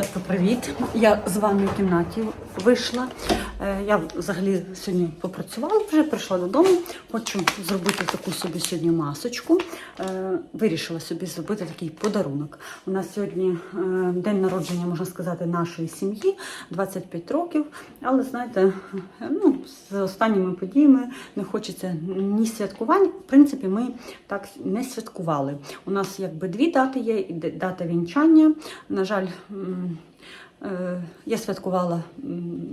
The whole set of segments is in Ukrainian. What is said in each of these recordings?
Дівчатка, привіт! Я з вами в кімнаті вийшла. Е, Я взагалі сьогодні попрацювала вже, прийшла додому. Хочу зробити таку собі сьогодні масочку. Е, Вирішила собі зробити такий подарунок. У нас сьогодні е, день народження, можна сказати, нашої сім'ї, 25 років. Але знаєте, ну, з останніми подіями не хочеться ні святкувань. В принципі, ми так не святкували. У нас якби дві дати є: дата вінчання. На жаль, я святкувала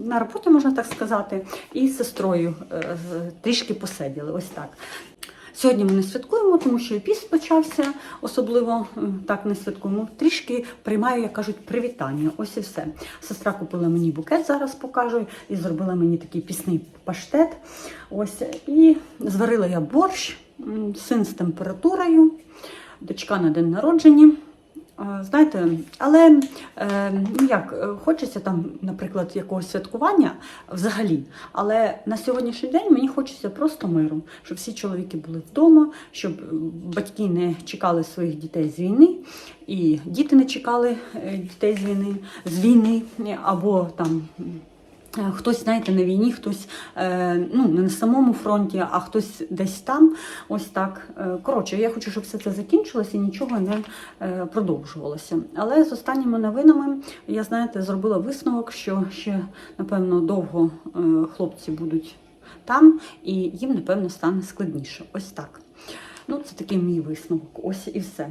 на роботі, можна так сказати, і з сестрою е, трішки посиділи. Ось так. Сьогодні ми не святкуємо, тому що і піст почався, особливо е, так не святкуємо. Трішки приймаю, як кажуть, привітання. Ось і все. Сестра купила мені букет, зараз покажу, і зробила мені такий пісний паштет. Ось і зварила я борщ, син з температурою, дочка на день народження. Знаєте, але е, ну як е, хочеться там, наприклад, якогось святкування взагалі. Але на сьогоднішній день мені хочеться просто миру, щоб всі чоловіки були вдома, щоб е, батьки не чекали своїх дітей з війни, і діти не чекали дітей з війни з війни, або там. Е, Хтось, знаєте, на війні, хтось е, ну, не на самому фронті, а хтось десь там. Ось так. Е, Коротше, я хочу, щоб все це закінчилося і нічого не продовжувалося. Але з останніми новинами я, знаєте, зробила висновок, що ще, напевно, довго хлопці будуть там, і їм, напевно, стане складніше. Ось так. Ну, це такий мій висновок. Ось і все.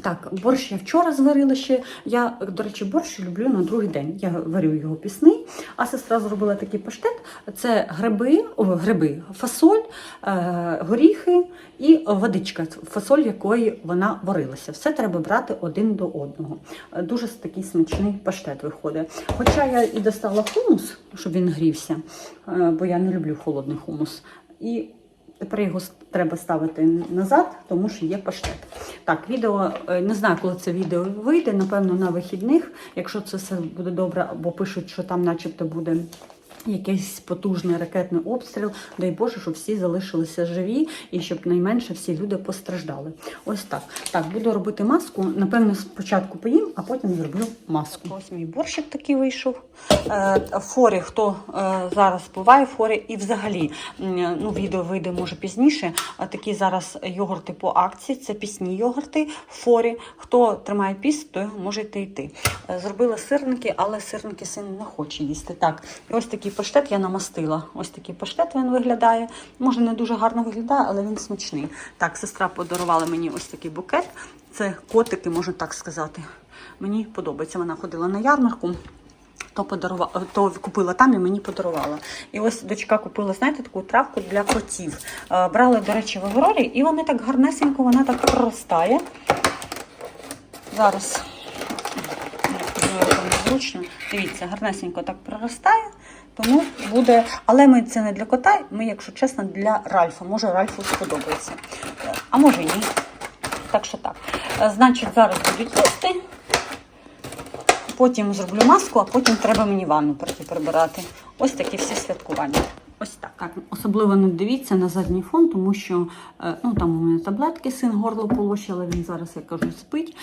Так, борщ я вчора зварила ще. Я, до речі, борщ люблю на другий день. Я варю його пісний, а сестра зробила такий паштет. Це гриби, о, гриби, фасоль, е, горіхи і водичка, фасоль, якої вона варилася. Все треба брати один до одного. Дуже такий смачний паштет виходить. Хоча я і достала хумус, щоб він грівся, е, бо я не люблю холодний хумус. І Тепер його треба ставити назад, тому що є паштет. Так, відео е, не знаю, коли це відео вийде. Напевно, на вихідних, якщо це все буде добре, або пишуть, що там, начебто, буде. Якийсь потужний ракетний обстріл, дай Боже, щоб всі залишилися живі і щоб найменше всі люди постраждали. Ось так. Так, буду робити маску. Напевно, спочатку поїм, а потім зроблю маску. Ось мій борщик такий вийшов. Е, форі, хто е, зараз буває, форі і взагалі ну, відео вийде може пізніше. Такі зараз йогурти по акції. Це пісні йогурти форі. Хто тримає піст, то можете йти. Е, Зробила сирники, але сирники син не хоче їсти. Так, і ось такий паштет я намастила. Ось такий паштет він виглядає. Може, не дуже гарно виглядає, але він смачний. Так, сестра подарувала мені ось такий букет. Це котики, можна так сказати. Мені подобається. Вона ходила на ярмарку. То подарувала, то купила там і мені подарувала. І ось дочка купила, знаєте, таку травку для котів. Е, Брали, до речі, в Аврорі, і вони так гарнесенько, вона так проростає. Зараз зручно. Дивіться, гарнесенько так проростає. Тому буде. Але ми це не для кота, ми, якщо чесно, для Ральфа. Може, Ральфу сподобається. А може ні. Так що так. Е, Значить, зараз будуть їсти. Потім зроблю маску, а потім треба мені ванну прибирати. Ось такі всі святкування. Ось так. так. Особливо не дивіться на задній фон, тому що е, ну, там у мене таблетки, син горло полощив, але він зараз, як кажу, спить.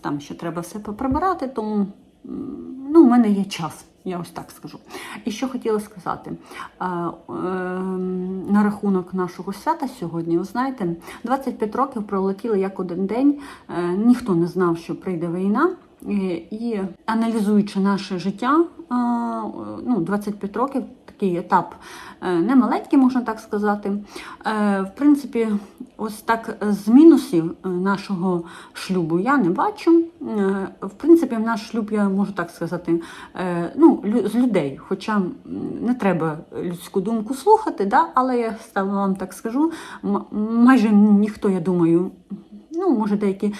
Там ще треба все поприбирати, тому ну, у мене є час. Я ось так скажу. І що хотіла сказати е, е, на рахунок нашого свята сьогодні. Ви знаєте, 25 років пролетіли як один день. Е, ніхто не знав, що прийде війна. І, і аналізуючи наше життя, е, ну, 25 років, такий етап е, не маленький, можна так сказати. Е, В принципі, ось так з мінусів е, нашого шлюбу я не бачу. В принципі, в наш шлюб я можу так сказати, ну, з людей. Хоча не треба людську думку слухати, да? але я вам так скажу, майже ніхто, я думаю, Ну, може, деякі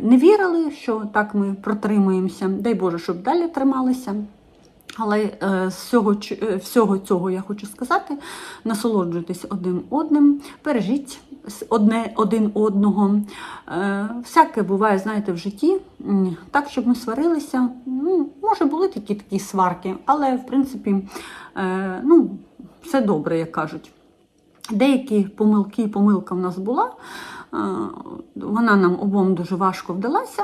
не вірили, що так ми протримаємося. Дай Боже, щоб далі трималися. Але е, з всього, е, всього цього я хочу сказати: насолоджуйтесь одним одним, бережіть одне один одного. Е, всяке буває, знаєте, в житті. Так, щоб ми сварилися. Ну, може, були такі такі сварки, але в принципі, ну, все добре, як кажуть. Деякі помилки, помилка в нас була. Вона нам обом дуже важко вдалася,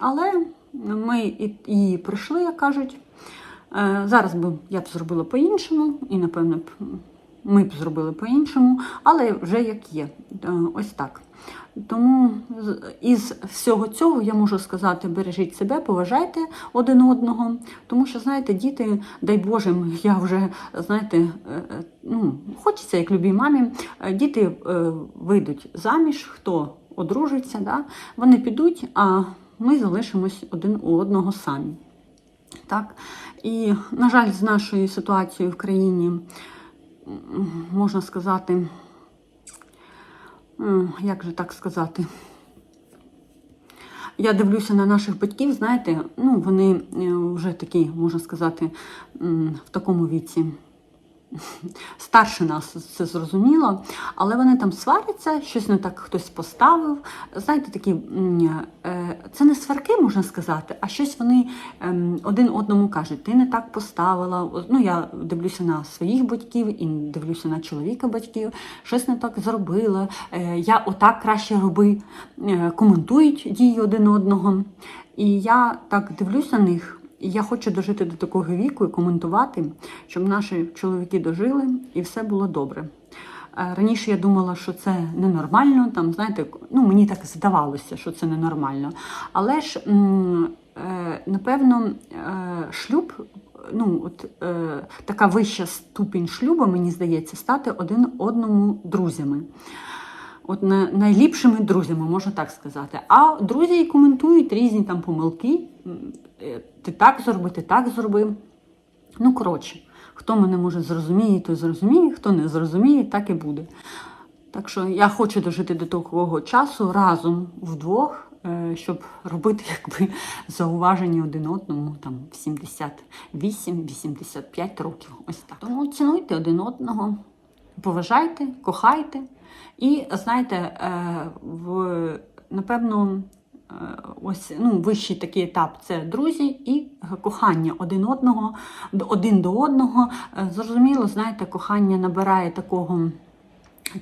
але ми її пройшли, як кажуть. Е, Зараз би я б зробила по-іншому, і, напевно, ми б зробили по-іншому, але вже як є. Е, Ось так. Тому із всього цього я можу сказати: бережіть себе, поважайте один одного. Тому що, знаєте, діти, дай Боже, я вже знаєте, е, ну, хочеться, як любій мамі, діти вийдуть заміж, хто одружиться, да? вони підуть, а ми залишимось один у одного самі. Так? І, на жаль, з нашою ситуацією в країні, можна сказати, як же так сказати? Я дивлюся на наших батьків, знаєте, ну, вони е, вже такі, можна сказати, в такому віці. Старше нас це зрозуміло, але вони там сваряться, щось не так хтось поставив. Знаєте, такі е, це не сварки, можна сказати, а щось вони ем, один одному кажуть: ти не так поставила. Ну, я дивлюся на своїх батьків і дивлюся на чоловіка батьків, щось не так зробила. е, Я отак краще роби, Е, коментують дії один одного. І я так дивлюся на них. Я хочу дожити до такого віку і коментувати, щоб наші чоловіки дожили і все було добре. Е, Раніше я думала, що це ненормально, там, знаєте, ну мені так здавалося, що це ненормально. Але ж, е, напевно, е, шлюб, ну, от, така вища ступінь шлюбу, мені здається, стати один одному друзями. От на, найліпшими друзями, можна так сказати. А друзі і коментують різні там помилки. Е, Ти так зроби, ти так зроби. Ну, коротше, хто мене може зрозуміє, той зрозуміє, хто не зрозуміє, так і буде. Так що я хочу дожити до такого часу разом вдвох, е, щоб робити якби зауваження один одному там в 78-85 років. Ось так. Тому цінуйте один одного, поважайте, кохайте. І знаєте, е, в напевно. Е, Ось ну, вищий такий етап це друзі і кохання один одного, один до одного. Е, Зрозуміло, знаєте, кохання набирає такого.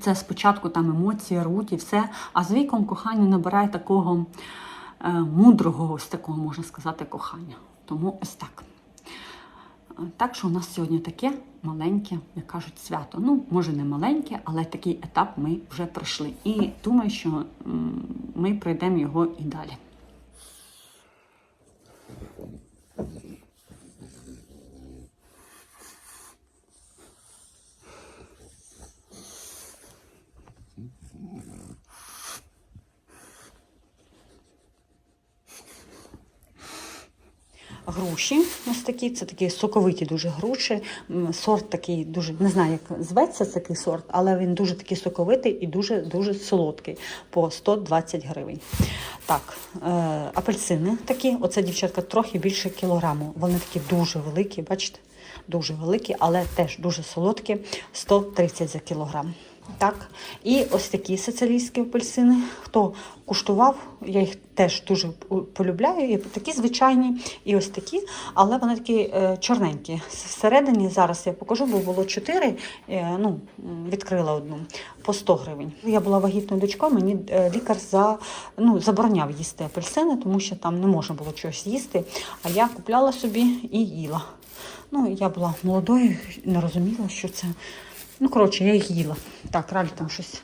Це спочатку там емоції, руть і все, а з віком кохання набирає такого е, мудрого, ось такого, можна сказати, кохання. Тому ось так. Е, Так що у нас сьогодні таке маленьке, як кажуть, свято. Ну, може, не маленьке, але такий етап ми вже пройшли. І думаю, що ми пройдемо його і далі. Груші ось такі, це такі соковиті дуже груші. Сорт такий дуже, не знаю, як зветься такий сорт, але він дуже такий соковитий і дуже дуже солодкий по 120 гривень. Так, е, апельсини такі, оце дівчатка трохи більше кілограму. Вони такі дуже великі, бачите? Дуже великі, але теж дуже солодкі, 130 за кілограм. Так, і ось такі сицилійські апельсини. Хто куштував, я їх теж дуже полюбляю. І такі звичайні, і ось такі, але вони такі е, чорненькі. Всередині зараз я покажу, бо було 4, е, ну, відкрила одну по 100 гривень. Я була вагітною дочкою, мені е, лікар за, ну, забороняв їсти апельсини, тому що там не можна було чогось їсти. А я купляла собі і їла. Ну, я була молодою, не розуміла, що це. Ну, коротше, я їх їла. Так, раль там щось.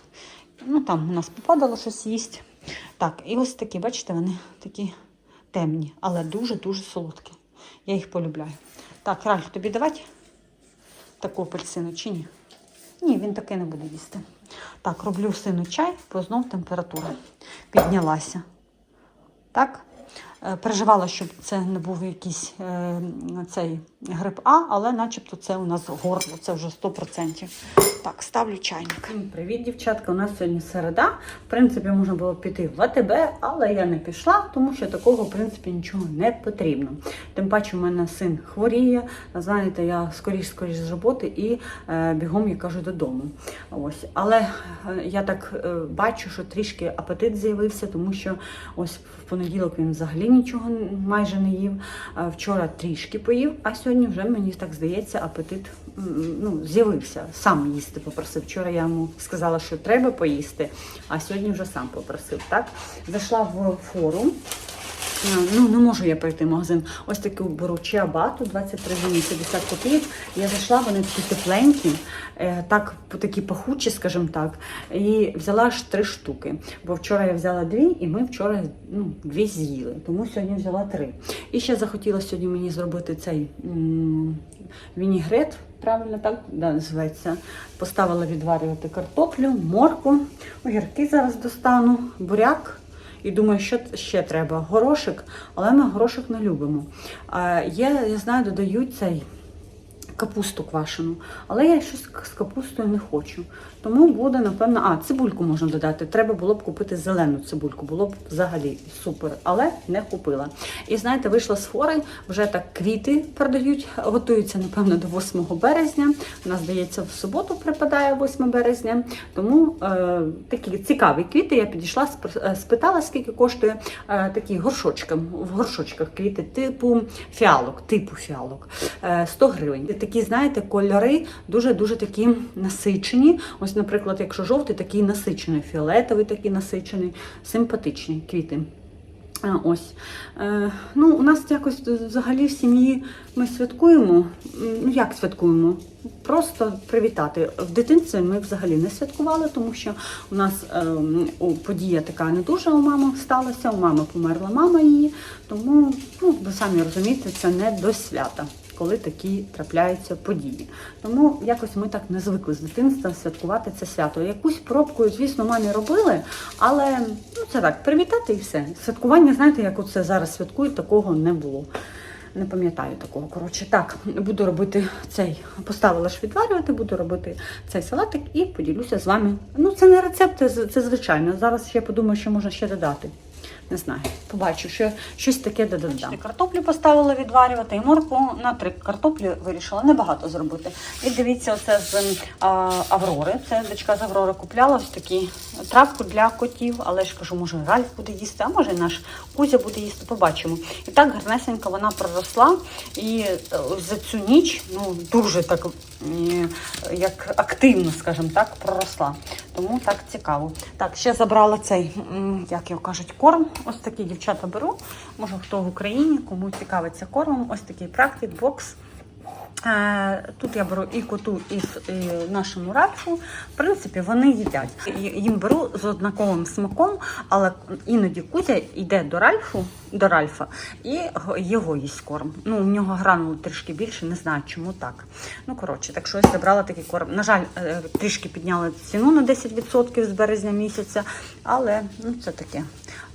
Ну, там у нас попадало щось їсть. Так, і ось такі, бачите, вони такі темні, але дуже-дуже солодкі. Я їх полюбляю. Так, Раль, тобі давати таку апельсину чи ні? Ні, він таке не буде їсти. Так, роблю сину чай, бо знов температура піднялася. Так? Е, Переживала, щоб це не був якийсь е, цей грип А, але начебто це у нас горло, це вже 100%. Так, ставлю чайник. Привіт, дівчатка. У нас сьогодні середа. В принципі, можна було піти в АТБ, але я не пішла, тому що такого, в принципі, нічого не потрібно. Тим паче, у мене син хворіє. Знаєте, я скоріш-скоріш з роботи і е, бігом я кажу додому. Ось. Але е, я так е, бачу, що трішки апетит з'явився, тому що ось в понеділок він взагалі нічого майже не їв. Е, Вчора трішки поїв, а сьогодні вже мені так здається, апетит ну, з'явився. Сам їсти попросив. Вчора я йому сказала, що треба поїсти, а сьогодні вже сам попросив. Так? Зайшла в форум. Е, Ну, не можу я пройти в магазин. Ось таку беру чиабату, 23 гривні 50 копійок. Я зайшла, вони такі тепленькі, е, так, такі пахучі, скажімо так. І взяла аж три штуки. Бо вчора я взяла дві, і ми вчора ну, дві з'їли. Тому сьогодні взяла три. І ще захотіла сьогодні мені зробити цей вінігрет. Правильно так да, називається. Поставила відварювати картоплю, морку, огірки зараз достану, буряк. І думаю, що ще треба? Горошик, але ми горошик не любимо. Є, я знаю, додають цей капусту квашену, але я щось з капустою не хочу. Тому буде, напевно, а, цибульку можна додати. Треба було б купити зелену цибульку, було б взагалі супер, але не купила. І знаєте, вийшла з фори, вже так квіти продають, готуються, напевно, до 8 березня. У нас, здається, в суботу припадає 8 березня. Тому е, такі цікаві квіти. Я підійшла, е, спитала, скільки коштує е, такі горшочки, в горшочках квіти типу фіалок, типу фіалок. Е, 100 гривень. Такі, знаєте, кольори дуже-дуже такі насичені. Ось, наприклад, якщо жовтий, такий насичений, фіолетовий такий насичений, симпатичні квіти. Ось. Е, ну, у нас якось взагалі в сім'ї ми святкуємо. Ну, як святкуємо? Просто привітати. В дитинстві ми взагалі не святкували, тому що у нас ем, подія така не дуже у мами сталася. У мами померла мама її. Тому, ну, ви самі розумієте, це не до свята коли такі трапляються події. Тому якось ми так не звикли з дитинства святкувати це свято. Якусь пробку, звісно, мамі робили, але ну це так, привітати і все. Святкування, знаєте, як оце зараз святкують, такого не було. Не пам'ятаю такого. Коротше, так, буду робити цей, поставила ж відварювати, буду робити цей салатик і поділюся з вами. Ну, це не рецепт, це, звичайно. Зараз ще подумаю, що можна ще додати. Не знаю, побачу, що щось таке додам. Картоплю поставила відварювати і морку на три картоплі вирішила небагато зробити. І дивіться, оце з а, Аврори. Це дочка з Аврори купляла ось такі травку для котів, але ж кажу, може Ральф буде їсти, а може наш Кузя буде їсти, побачимо. І так гарнесенько вона проросла. І е, за цю ніч ну, дуже так як активно, скажімо так, проросла. Тому так цікаво. Так, ще забрала цей, як його кажуть, корм. Ось такий дівчата беру. Може, хто в Україні, кому цікавиться кормом. Ось такий практик бокс. Е, Тут я беру і коту, і нашому Ральфу. В принципі, вони їдять. Їм беру з однаковим смаком, але іноді Кузя йде до Ральфу, до Ральфа і його їсть корм. Ну, у нього гранули трішки більше, не знаю, чому так. Ну, коротше, так що ось забрала такий корм. На жаль, е, трішки підняли ціну на 10% з березня місяця, але ну, це таке.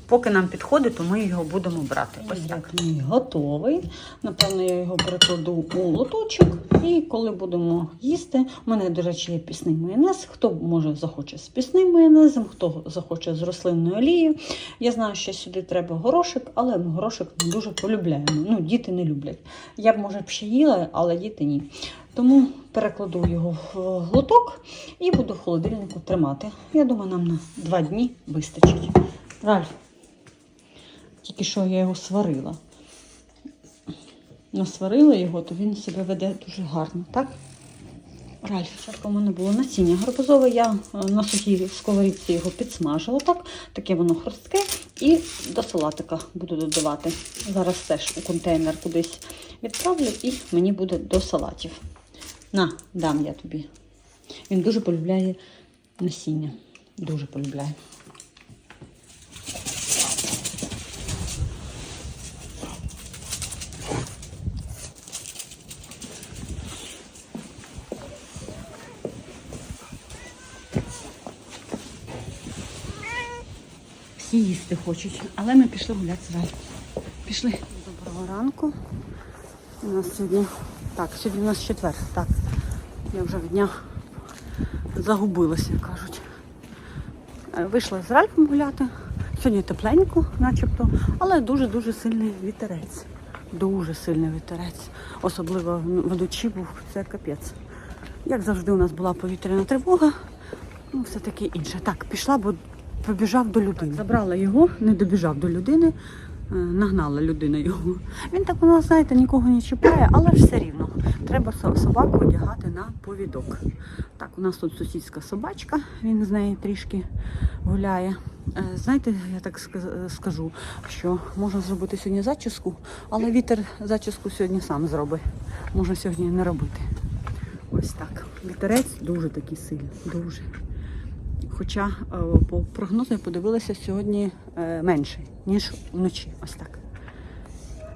Поки нам підходить, то ми його будемо брати. Ось так. Мій готовий. Напевно, я його перекладу у лоточок. І коли будемо їсти, у мене, до речі, є пісний майонез. Хто може захоче з пісним майонезом, хто захоче з рослинною олією. Я знаю, що сюди треба горошик, але ми горошик не дуже полюбляємо. Ну, діти не люблять. Я б, може, б ще їла, але діти ні. Тому перекладу його в глоток і буду в холодильнику тримати. Я думаю, нам на два дні вистачить. Ральф, тільки що я його сварила. Насварила його, то він себе веде дуже гарно, так? Ральф, спочатку у мене було насіння гарбузове, я е, на сухій сковорідці його підсмажила, так? Таке воно хрустке. І до салатика буду додавати. Зараз теж у контейнер кудись відправлю і мені буде до салатів. На, дам я тобі. Він дуже полюбляє насіння. Дуже полюбляє. Всі їсти хочуть, але ми пішли гуляти зразу. Пішли. Доброго ранку. У нас сьогодні. Так, сьогодні у нас четвер. Так. Я вже в днях загубилася, кажуть. Е, Вийшла з Ральфом гуляти. Сьогодні тепленько, начебто, але дуже-дуже сильний вітерець. Дуже сильний вітерець. Особливо вночі був це капець. Як завжди, у нас була повітряна тривога, ну, все таке інше. Так, пішла, бо побіжав до людини. Забрала його, не добіжав до людини, е, нагнала людина його. Він так у знаєте, нікого не чіпає, але ж все рівно. Треба собаку одягати на повідок. Так, у нас тут сусідська собачка, він з нею трішки гуляє. Е, Знаєте, я так скажу, що можна зробити сьогодні зачіску, але вітер зачіску сьогодні сам зробить. Можна сьогодні не робити. Ось так. Вітерець дуже такий сильний, дуже. Хоча е, по прогнозу подивилася сьогодні е, менше, ніж вночі. Ось так.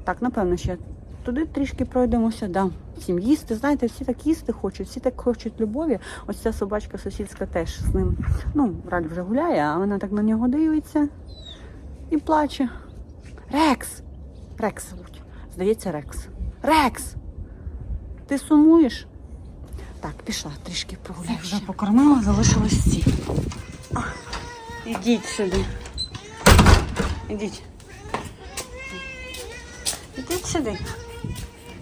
Так, напевно, ще туди трішки пройдемося, да. Всім їсти. Знаєте, всі так їсти хочуть, всі так хочуть любові. Ось ця собачка сусідська теж з ним. Ну, Раль вже гуляє, а вона так на нього дивиться і плаче. Рекс! Рекс. Здається, Рекс. Рекс! Ти сумуєш? Так, пішла трішки прогуляю. Вже покормила, залишилось ці. Ідіть сюди. Ідіть. Ідіть сюди.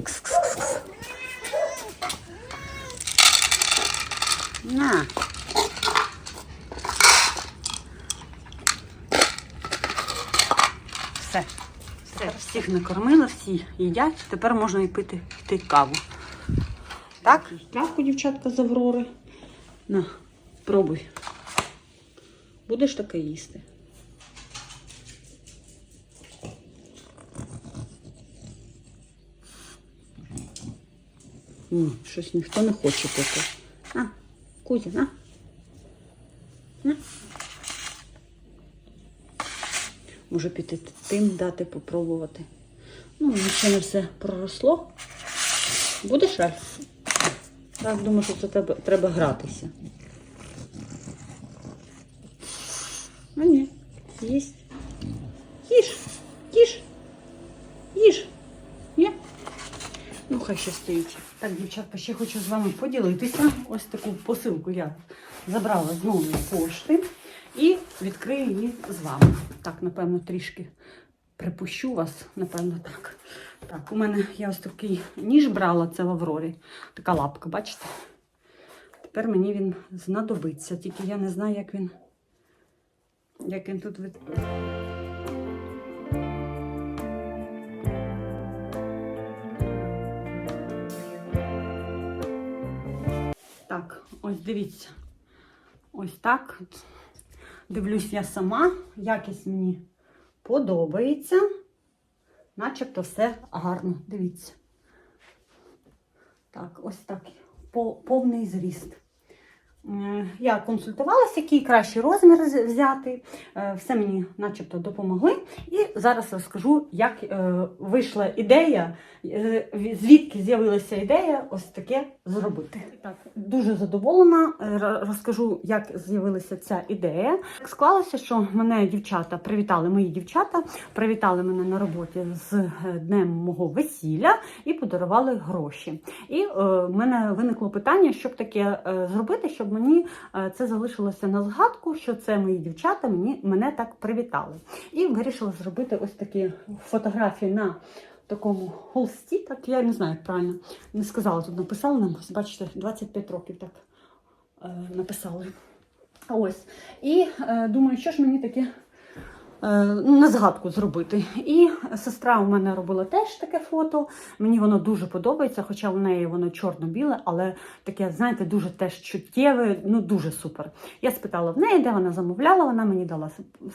Кс-кс-кс-кс. На. Все. Все. Всіх накормила, всі їдять. Тепер можна і пити, пити каву. Так? Травку, дівчатка з Аврори. На, пробуй. Будеш таке їсти? Ні, щось ніхто не хоче поки. На, Кузя, на. На. Може піти тим дати попробувати. Ну, ще не все проросло. Будеш Ральф? Так, думаю, що це тебе треба гратися. А ні, їсть. Їж, їж, їж. Ні? Ну, хай ще стоїть. Так, дівчатка, ще хочу з вами поділитися. Ось таку посилку я забрала з нової пошти і відкрию її з вами. Так, напевно, трішки припущу вас, напевно, так. Так, у мене я ось такий ніж брала, це в Аврорі. Така лапка, бачите? Тепер мені він знадобиться, тільки я не знаю, як він. Як він тут від... Так, ось дивіться. Ось так. Дивлюсь я сама. Якість мені подобається. Начебто все гарно. Дивіться. Так, ось так. По- Повний зріст. Я консультувалася, який кращий розмір взяти. Е, Все мені начебто допомогли. І зараз розкажу, як е, вийшла ідея, е, звідки з'явилася ідея ось таке зробити. Так, дуже задоволена. Розкажу, як з'явилася ця ідея. Так склалося, що мене дівчата привітали, мої дівчата привітали мене на роботі з днем мого весілля і подарували гроші. І в мене виникло питання, щоб таке зробити, щоб мені е, це залишилося на згадку, що це мої дівчата мені, мене так привітали. І вирішила зробити ось такі фотографії на такому холсті, так я не знаю, як правильно не сказала, тут написала нам, бачите, 25 років так е, написали. Ось. І е, думаю, що ж мені таке на згадку зробити. І сестра у мене робила теж таке фото. Мені воно дуже подобається, хоча у неї воно чорно-біле, але таке, знаєте, дуже теж чуттєве, ну дуже супер. Я спитала в неї, де вона замовляла. Вона мені дала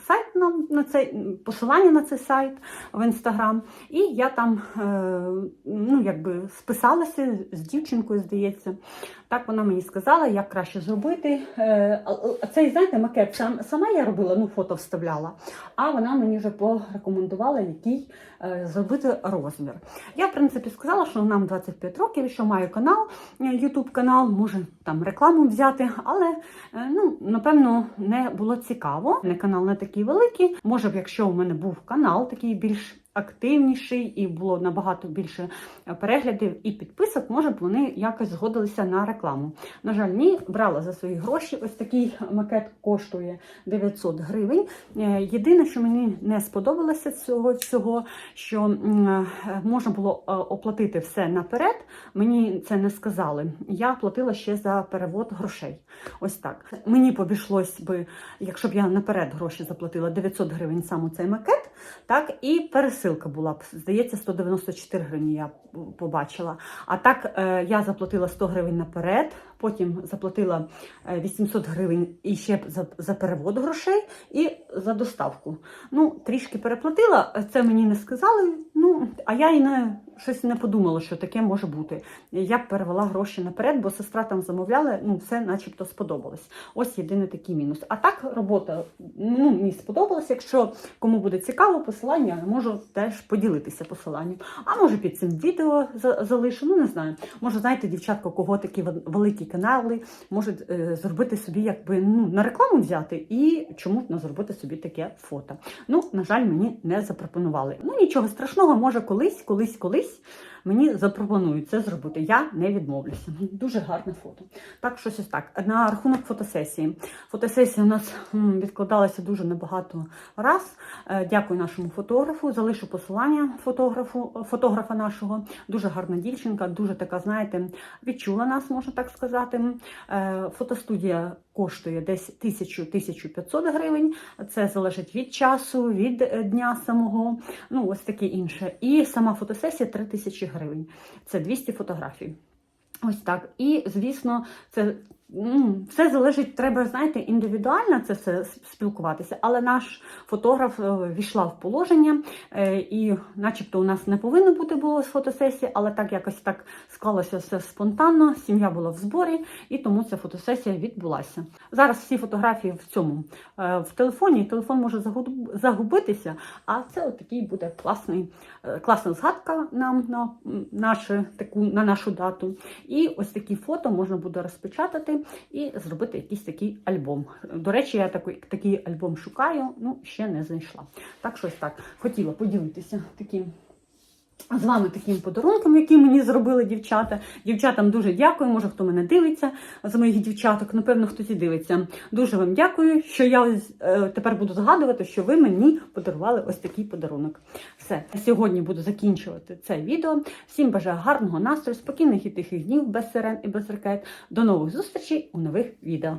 сайт на, на цей посилання на цей сайт в інстаграм. І я там е, ну, якби списалася з дівчинкою, здається. Так вона мені сказала, як краще зробити. Е, цей, знаєте, макет сам, сама я робила, ну фото вставляла. А вона мені вже порекомендувала, який е, зробити розмір. Я, в принципі, сказала, що нам 25 років, що маю канал, YouTube канал, може там рекламу взяти, але е, ну, напевно не було цікаво. Не канал не такий великий. Може б, якщо у мене був канал такий більш активніший і було набагато більше е, переглядів і підписок, може б вони якось згодилися на рекламу. На жаль, ні, брала за свої гроші. Ось такий макет коштує 900 гривень. Е, Єдине, що мені не сподобалося цього всього, що е, можна було оплатити все наперед. Мені це не сказали. Я платила ще за перевод грошей. Ось так. Мені б би, якщо б я наперед гроші заплатила 900 гривень саме цей макет, так і перес, пересилка була, здається, 194 гривні я побачила. А так е, я заплатила 100 гривень наперед, потім заплатила е, 800 гривень і ще за, за перевод грошей і за доставку. Ну, трішки переплатила, це мені не сказали. Ну, а я і не щось не подумала, що таке може бути. Я перевела гроші наперед, бо сестра там замовляла, ну все начебто сподобалось. Ось єдиний такий мінус. А так робота ну, мені сподобалась. Якщо кому буде цікаво, посилання можу теж поділитися посиланням. А може під цим відео залишу, ну не знаю. Може, знаєте, дівчатка, кого такі великі канали, можуть е, зробити собі, якби ну, на рекламу взяти і чому б не зробити собі таке фото. Ну, на жаль, мені не запропонували. Ну нічого страшного, може колись, колись, колись мені запропонують це зробити. Я не відмовлюся. Дуже гарне фото. Так, щось ось так. На рахунок фотосесії. Фотосесія у нас відкладалася дуже небагато раз. Е, Дякую нашому фотографу. Залишу посилання фотографу, фотографа нашого. Дуже гарна дівчинка, дуже така, знаєте, відчула нас, можна так сказати. Е, Фотостудія коштує десь 1000-1500 гривень. Це залежить від часу, від е, дня самого. Ну, ось таке інше. І сама фотосесія 3000 гривень. Це 200 фотографій. Ось так. І, звісно, це. Все залежить, треба, знаєте, індивідуально це все спілкуватися, але наш фотограф е, війшла в положення, е, і начебто у нас не повинно бути було фотосесії, але так якось так склалося все спонтанно, сім'я була в зборі, і тому ця фотосесія відбулася. Зараз всі фотографії в цьому е, в телефоні, телефон може загубитися, а це от такий буде класний, класна згадка нам на, м, таку, на нашу дату. І ось такі фото можна буде розпечатати і зробити якийсь такий альбом. До речі, я такий, такий альбом шукаю, ну ще не знайшла. Так щось так. Хотіла поділитися таким. З вами таким подарунком, який мені зробили дівчата. Дівчатам дуже дякую. Може, хто мене дивиться з моїх дівчаток, напевно, хтось і дивиться. Дуже вам дякую, що я е, тепер буду згадувати, що ви мені подарували ось такий подарунок. Все, сьогодні буду закінчувати це відео. Всім бажаю гарного настрою, спокійних і тихих днів без сирен і без ракет. До нових зустрічей у нових відео.